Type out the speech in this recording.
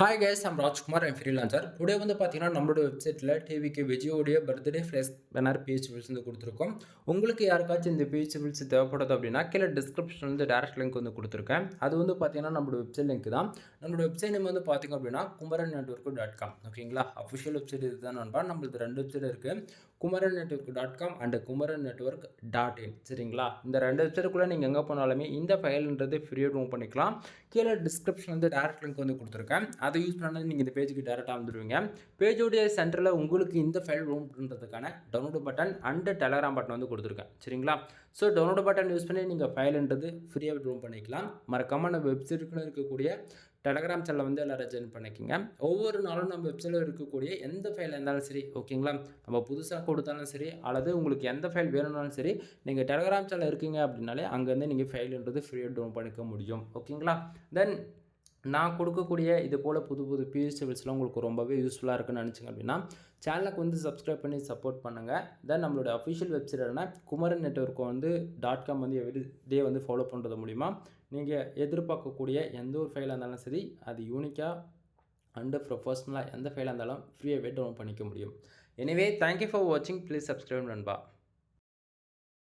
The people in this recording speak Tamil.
ஹாய் கைஸ் I'm ராஜ்குமார் என் ஃப்ரீலான்சர் டுடே வந்து பார்த்தீங்கன்னா நம்மளோட வெப்சைட்டில் டிவிக்கு விஜயோடைய பர்த்டே ஃப்ளேஸ் பேனர் பேஜ் வந்து கொடுத்துருக்கோம். உங்களுக்கு யாருக்காச்சும் இந்த பேஜ் தேவைப்படுது அப்படின்னா கீழே டிஸ்கிரிப்ஷன் வந்து டேரக்ட் லிங்க் வந்து கொடுத்துருக்கேன். அது வந்து பார்த்தீங்கன்னா நம்மளோட வெப்சைட் லிங்க் தான். நம்மளோட வெப்சைட் நேம் வந்து பார்த்தீங்க அப்படின்னா குமரன் நெட்ஒர்க் டாட் காம் ஓகேங்களா அஃபிஷியல் வெப்சைட் இதுதான் நண்பா. நம்மளுக்கு ரெண்டு வெப்சைட் இருக்குது Kumaran network dot com and Kumaran network dot in சரிங்களா? இந்த ரெண்டு வெப்சைட்டுக்குள்ளே நீங்கள் எங்கே போனாலுமே இந்த ஃபைல்ன்றது ஃப்ரீயாக மூவ் பண்ணிக்கலாம். கீழே டிஸ்கிரிப்ஷன் வந்து டேரக்ட் லிங்க் வந்து கொடுத்துருக்கேன். அதை யூஸ் பண்ணால் நீங்கள் இந்த பேஜுக்கு டேரெக்டாக வந்துடுவீங்க பேஜோடைய சென்டரில் உங்களுக்கு இந்த ஃபைல் ரூம் பண்ணுறதுக்கான download button and Telegram button வந்து கொடுத்துருக்கேன். சரிங்களா? ஸோ டவுன்லோடு பட்டன் யூஸ் பண்ணி நீங்கள் ஃபைலுன்றது ஃப்ரீயாக ரூம் பண்ணிக்கலாம். மறக்காமல் நம்ம வெப்சைட்டுக்குள்ளே இருக்கக்கூடிய டெலகிராம் சேனலில் வந்து எல்லோரும் ஜாயின் பண்ணிக்கோங்க. ஒவ்வொரு நாளும் நம்ம வெப்சைட்டில் இருக்கக்கூடிய எந்த ஃபைல் இருந்தாலும் சரி ஓகேங்களா நம்ம புதுசாக கொடுத்தாலும் சரி அல்லது உங்களுக்கு எந்த ஃபைல் வேணும்னாலும் சரி நீங்கள் டெலகிராம் சேனல் இருக்கீங்க அப்படின்னாலே அங்கேருந்து நீங்கள் ஃபைல்ன்றது ஃப்ரீயாக டவுன் பண்ணிக்க முடியும். ஓகேங்களா தென் நான் கொடுக்கக்கூடிய இது போல் புது புது பிஹெச்டபிள்ஸ்லாம் உங்களுக்கு ரொம்பவே யூஸ்ஃபுல்லாக இருக்குன்னு நினச்சிங்க அப்படின்னா சேனலுக்கு வந்து சப்ஸ்கிரைப் பண்ணி சப்போர்ட் பண்ணுங்கள் தென் நம்மளோட அஃபிஷியல் வெப்சைட்டான குமரன் நெட்ஒர்க்கை வந்து டாட் காம் வந்து எவ்ரி டே வந்து ஃபாலோ பண்ணுறது மூலிமா நீங்கள் எதிர்பார்க்கக்கூடிய எந்த ஒரு ஃபைலாக இருந்தாலும் சரி அது யூனிக்காக அண்டு ப்ரொஃபஷ்னலாக எந்த ஃபைலாக இருந்தாலும் ஃப்ரீயாகவே டவுன் பண்ணிக்க முடியும். எனவே தேங்க்யூ ஃபார் வாட்சிங் ப்ளீஸ் சப்ஸ்கிரைப் நண்பா.